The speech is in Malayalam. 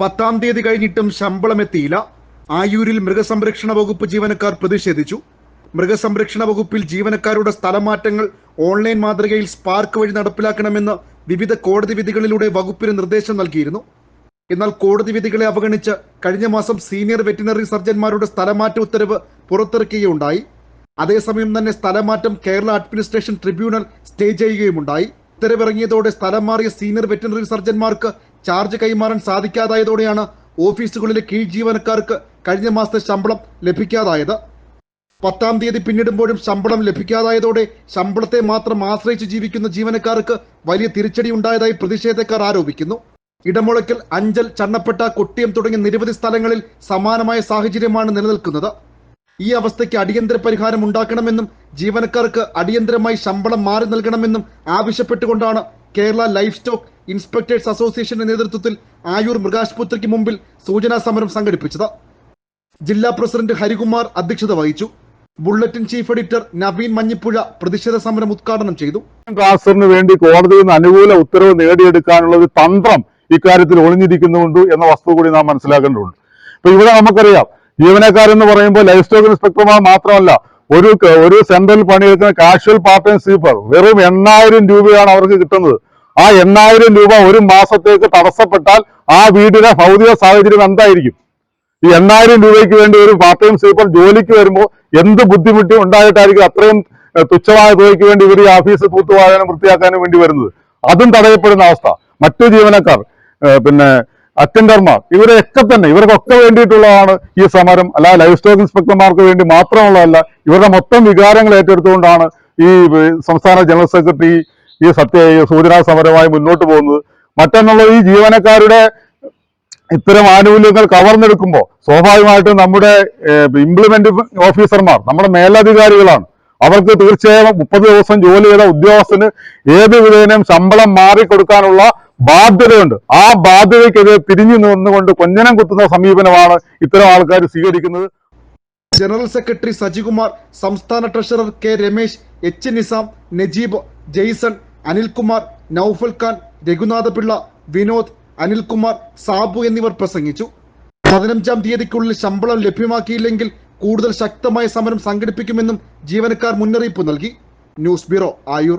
പത്താം തീയതി കഴിഞ്ഞിട്ടും ശമ്പളം എത്തിയില്ല. ആയൂരിൽ മൃഗസംരക്ഷണ വകുപ്പ് ജീവനക്കാർ പ്രതിഷേധിച്ചു. മൃഗസംരക്ഷണ വകുപ്പിൽ ജീവനക്കാരുടെ സ്ഥലമാറ്റങ്ങൾ ഓൺലൈൻ മാതൃകയിൽ സ്പാർക്ക് വഴി നടപ്പിലാക്കണമെന്ന് വിവിധ കോടതി വിധികളിലൂടെ വകുപ്പിന് നിർദ്ദേശം നൽകിയിരുന്നു. എന്നാൽ കോടതി വിധികളെ അവഗണിച്ച് കഴിഞ്ഞ മാസം സീനിയർ വെറ്റിനറി സർജന്മാരുടെ സ്ഥലമാറ്റ ഉത്തരവ് പുറത്തിറക്കുകയുണ്ടായി അതേസമയം തന്നെ സ്ഥലമാറ്റം കേരള അഡ്മിനിസ്ട്രേഷൻ ട്രിബ്യൂണൽ സ്റ്റേ ചെയ്യുകയുമുണ്ടായി. ഉത്തരവിറങ്ങിയതോടെ സ്ഥലം മാറിയ സീനിയർ വെറ്റിനറി സർജന്മാർക്ക് ചാർജ് കൈമാറാൻ സാധിക്കാതായതോടെയാണ് ഓഫീസുകളിലെ കീഴ് ജീവനക്കാർക്ക് കഴിഞ്ഞ മാസത്തെ ശമ്പളം ലഭിക്കാതായത്. പത്താം തീയതി പിന്നിടുമ്പോഴും ശമ്പളം ലഭിക്കാതായതോടെ ശമ്പളത്തെ മാത്രം ആശ്രയിച്ച് ജീവിക്കുന്ന ജീവനക്കാർക്ക് വലിയ തിരിച്ചടി ഉണ്ടായതായി പ്രതിഷേധക്കാർ ആരോപിക്കുന്നു. ഇടമുളക്കൽ അഞ്ചൽ ചണ്ണപ്പെട്ട കൊട്ടിയം തുടങ്ങിയ നിരവധി സ്ഥലങ്ങളിൽ സമാനമായ സാഹചര്യമാണ് നിലനിൽക്കുന്നത്. ഈ അവസ്ഥയ്ക്ക് അടിയന്തര പരിഹാരം ഉണ്ടാക്കണമെന്നും ജീവനക്കാർക്ക് അടിയന്തരമായി ശമ്പളം മാറി നൽകണമെന്നും ആവശ്യപ്പെട്ടുകൊണ്ടാണ് കേരള ലൈഫ് സ്റ്റോക്ക് ഇൻസ്പെക്ടേഴ്സ് അസോസിയേഷന്റെ നേതൃത്വത്തിൽ ആയൂർ മൃഗാശുപത്രിക്ക് മുമ്പിൽ സൂചനാ സമരം സംഘടിപ്പിച്ചത്. ജില്ലാ പ്രസിഡന്റ് ഹരികുമാർ അധ്യക്ഷത വഹിച്ചു. Bulletin chief editor Naveen Manjippuzha പ്രതിഷേധ സമരം ഉദ്ഘാടനം ചെയ്തു. ട്രാൻസ്ഫറിന് വേണ്ടി കോടതിയിൽ നിന്ന് അനുകൂല ഉത്തരവ് നേടിയെടുക്കാനുള്ള ഒരു തന്ത്രം ഇക്കാര്യത്തിൽ ഒളിഞ്ഞിരിക്കുന്നുണ്ട് എന്ന വസ്തു കൂടി നാം മനസ്സിലാക്കേണ്ടതുണ്ട്. ഇപ്പൊ ഇവിടെ നമുക്കറിയാം ജീവനക്കാരെന്ന് പറയുമ്പോൾ ലൈഫ് സ്റ്റോക്ക് ഇൻസ്പെക്ടർമാർ മാത്രമല്ല ഒരു ഒരു സെൻട്രൽ പണിയെടുക്കുന്ന കാഷ്വൽ പാർട്ട് സ്വീപ്പർ വെറും എണ്ണായിരം രൂപയാണ് അവർക്ക് കിട്ടുന്നത്. ആ എണ്ണായിരം രൂപ ഒരു മാസത്തേക്ക് തടസ്സപ്പെട്ടാൽ ആ വീടിന്റെ ഭൗതിക സാഹചര്യം എന്തായിരിക്കും? ഈ എണ്ണായിരം രൂപയ്ക്ക് വേണ്ടി ഒരു പാർട്ട് ടൈം സ്ലീപ്പർ ജോലിക്ക് വരുമ്പോൾ എന്ത് ബുദ്ധിമുട്ട് ഉണ്ടായിട്ടായിരിക്കും അത്രയും തുച്ഛമായ തുകയ്ക്ക് വേണ്ടി ഇവർ ഈ ഓഫീസ് തൂത്തുവാഴാനും വൃത്തിയാക്കാനും വേണ്ടി വരുന്നത്? അതും തടയപ്പെടുന്ന അവസ്ഥ. മറ്റു ജീവനക്കാർ പിന്നെ അറ്റൻഡർമാർ ഇവരെയൊക്കെ തന്നെ ഇവർക്കൊക്കെ വേണ്ടിയിട്ടുള്ളതാണ് ഈ സമരം. അല്ല ലൈഫ് സ്റ്റോക്ക് ഇൻസ്പെക്ടർമാർക്ക് വേണ്ടി മാത്രമുള്ളതല്ല ഇവരുടെ മൊത്തം വികാരങ്ങൾ ഏറ്റെടുത്തുകൊണ്ടാണ് ഈ സംസ്ഥാന ജനറൽ സെക്രട്ടറി ഈ സത്യ സൂചനാ സമരമായി മുന്നോട്ട് പോകുന്നത്. മറ്റൊന്നുള്ളത് ഈ ജീവനക്കാരുടെ ഇത്തരം ആനുകൂല്യങ്ങൾ കവർന്നെടുക്കുമ്പോൾ സ്വാഭാവികമായിട്ടും നമ്മുടെ ഇംപ്ലിമെന്റ് ഓഫീസർമാർ നമ്മുടെ മേലധികാരികളാണ്. അവർക്ക് തീർച്ചയായും മുപ്പത് ദിവസം ജോലി ചെയ്ത ഉദ്യോഗസ്ഥന് ഏത് വിധേനയും ശമ്പളം മാറിക്കൊടുക്കാനുള്ള ബാധ്യതയുണ്ട്. ആ ബാധ്യതയ്ക്കെതിരെ തിരിഞ്ഞു നിന്നുകൊണ്ട് കൊഞ്ഞനം കുത്തുന്ന സമീപനമാണ് ഇത്തരം ആൾക്കാർ സ്വീകരിക്കുന്നത്. ജനറൽ സെക്രട്ടറി സജികുമാർ സംസ്ഥാന treasurer K Ramesh H Nizam Najeeb Jaison Anilkumar Naufal Khan Raghunathapillai Vinod Anilkumar Sabu എന്നിവർ പ്രസംഗിച്ചു. പതിനഞ്ചാം തീയതിക്കുള്ളിൽ ശമ്പളം ലഭ്യമാക്കിയില്ലെങ്കിൽ കൂടുതൽ ശക്തമായ സമരം സംഘടിപ്പിക്കുമെന്നും ജീവനക്കാർ മുന്നറിയിപ്പ് നൽകി. News bureau Ayur.